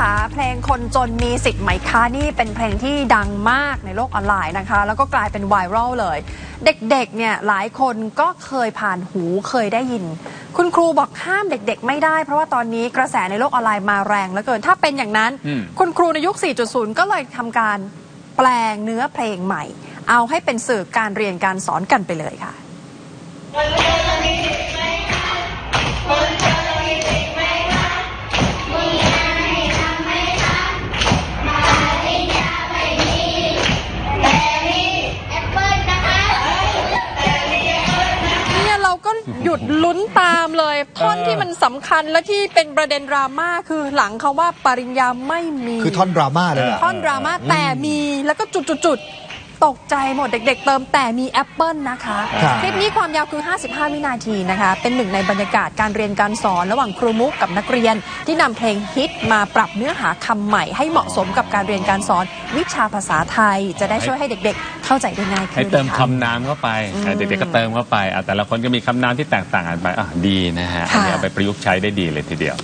ค่ะเพลงคนจนมีสิทธิ์ไหมคะนี่เป็นเพลงที่ดังมากในโลกออนไลน์นะคะ แล้วก็กลายเป็นไวรัลเลย เด็กๆเนี่ยหลายคนก็เคยผ่านหูเคยได้ยิน คุณครูบอกห้ามเด็กๆ ไม่ได้ เพราะว่าตอนนี้กระแสในโลกออนไลน์มาแรงเหลือเกิน ถ้าเป็นอย่างนั้นอืมคุณครูในยุค 4.0 ก็เลยทำการแปลงเนื้อเพลงใหม่ เอาให้เป็นสื่อการเรียนการสอนกันไปเลยค่ะ ก็หยุดลุ้นตามเลย ท่อนเออที่มันสำคัญและที่เป็นประเด็นดราม่าคือหลังเขาว่าปริญญาไม่มี คือท่อนดราม่าเลยเหรอท่อนดราม่าแต่มีแล้วก็จุดๆๆ ตกใจหมดเด็ก ๆ เติมแต่มีแอปเปิลนะคะครับ คลิปนี้ความยาวคือ 55 วินาทีนะคะ เป็นหนึ่งในบรรยากาศการเรียนการสอนระหว่างครูมุกกับนักเรียน ที่นำเพลงฮิตมาปรับเนื้อหาคำใหม่ให้เหมาะสมกับการเรียนการสอนวิชาภาษาไทย จะได้ช่วยให้เด็กๆ เข้าใจได้ง่ายขึ้นให้เติมค่ะคำนามเข้าไปอะเด็กๆก็เติมเข้าไปอะแต่ละคนก็มีคำนามที่แตกต่างกันไปอะดีนะฮะอันนี้ค่ะเอาไปประยุกต์ใช้ได้ดีเลยทีเดียว